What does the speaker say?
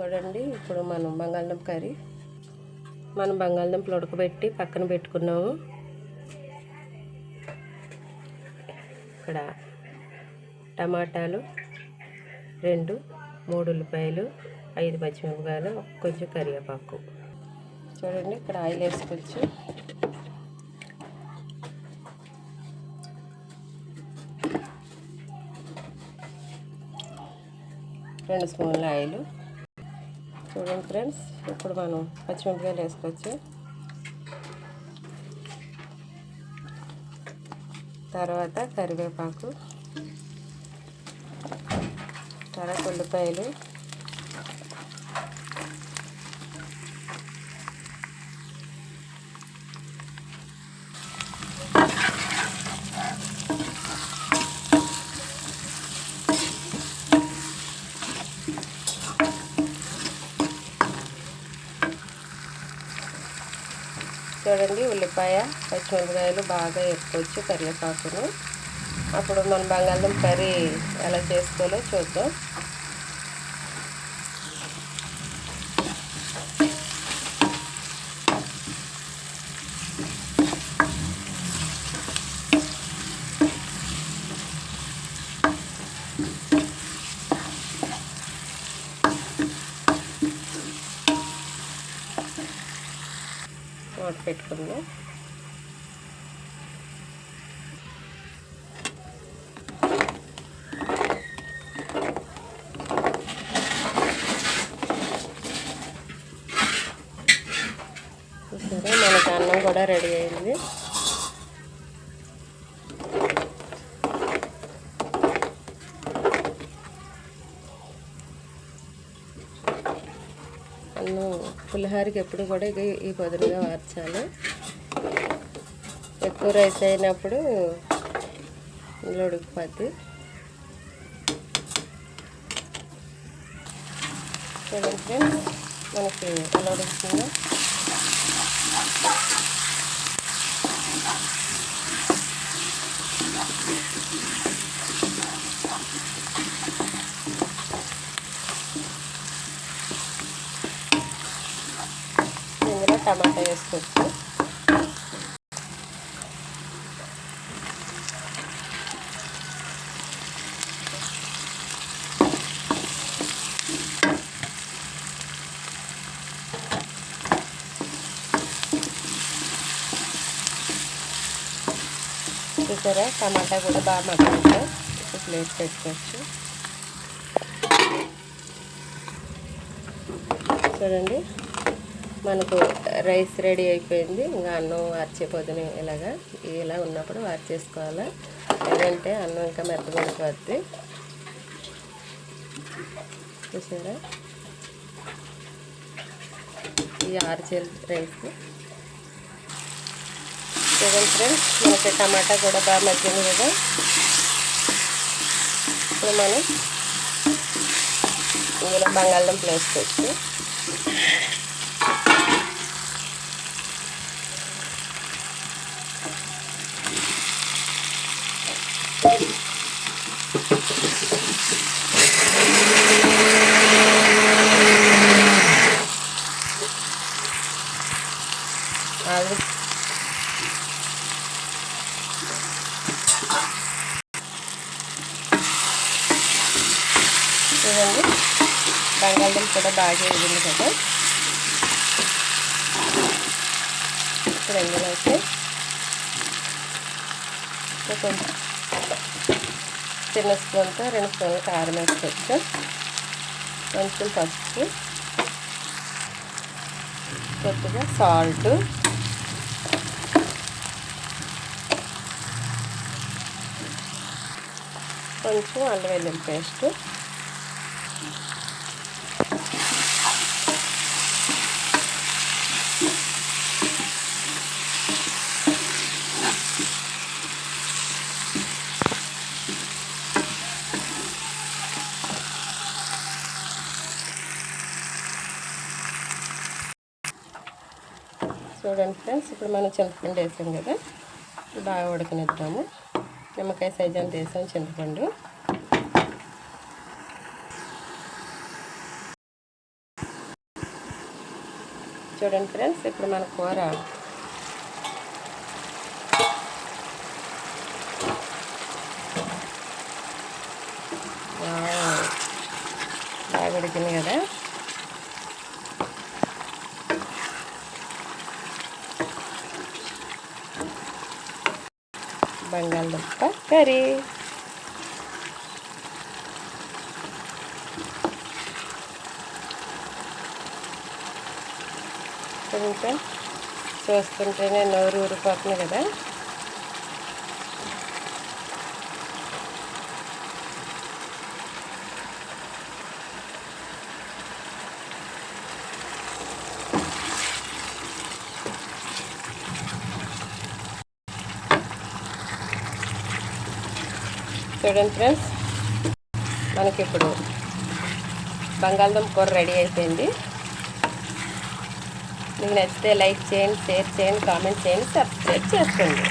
చూడండి ఇప్పుడు మనం బంగాళదుంప కర్రీ. మనం బంగాళదుంపలు ఉడకబెట్టి పక్కన పెట్టుకున్నాము. ఇక్కడ టమాటాలు రెండు మూడు ఉల్లిపాయలు ఐదు పచ్చిమిరపకాయలు కొంచెం కరివేపాకు. చూడండి ఇక్కడ ఆయిల్ వేసుకోవచ్చు. రెండు స్పూన్ల ఆయిల్. చూడండి ఫ్రెండ్స్ ఇప్పుడు మనం పచ్చిమిరపకాయలు వేసుకోవచ్చు. తర్వాత కరివేపాకు తర్వాత ఉల్లిపాయలు చూడండి ఉల్లిపాయ పచ్చిమిరపకాయలు బాగా ఎక్కువచ్చు కరివేపాకును. అప్పుడు మన బంగాళదుంప కర్రీ ఎలా చేసుకోవాలో చూద్దాం. మూత పెట్టుకుందాం. సరే మనకి అన్నం కూడా రెడీ అయింది అన్నం పులిహోరకి ఎప్పుడు కూడా ఇక ఈ పొదురుగా వార్చాలి. ఎక్కువ రైస్ అయినప్పుడు ఇందులో ఉడికిపోద్ది. చూడండి మనకి ఎలా ఉడుకుతుందో టమాటా వేసుకోవచ్చు. చూసారా? టమాటా కూడా బాగా మగ్గుతుంది ఇప్పుడు ప్లేట్ పెట్టుకోవచ్చు. చూడండి. మనకు రైస్ రెడీ అయిపోయింది. ఇంకా అన్నం వార్చేపోతుంది ఇలాగా ఇలా ఉన్నప్పుడు వార్చేసుకోవాలి లేదంటే అన్నం ఇంకా మెత్తగొడిపోద్ది చూసారా? ఈ ఆర్చేల్ రైస్. చూడండి ఫ్రెండ్స్ మనకి టమాటా కూడా బాగా మగ్గింది కదా. ఇప్పుడు మనం ఇందులో బంగాళదుంపలు వేసుకోవచ్చు. చూడండి బంగాళదుంప కూడా బాగా వేగింది కదా ఇప్పుడు ఎందులో అయితే కొంచెం చిన్న స్పూన్తో రెండు స్పూన్లు కారం వేసుకోవచ్చు కొంచెం పసుపు కొద్దిగా సాల్ట్. కొంచెం అల్లం వెల్లుల్లి పేస్ట్. చూడండి ఫ్రెండ్స్ ఇప్పుడు మనం చింతపండు వేసాం కదా బాగా ఉడకనిద్దాము. నిమ్మకాయ సైజ్ అంత వేసాం చింతపండు. చూడండి ఫ్రెండ్స్ ఇప్పుడు మన కూర. బాగా ఉడికింది కదా. బంగాళదుంప కర్రీ ఇంకా చూస్తుంటేనే నోరు ఊరిపోతుంది కదా చూడండి ఫ్రెండ్స్. మనకి ఇప్పుడు బంగాళదుంప కూర రెడీ అయిపోయింది. మీకు నచ్చితే లైక్ చేయండి షేర్ చేయండి కామెంట్ చేయండి సబ్స్క్రైబ్ చేసుకోండి.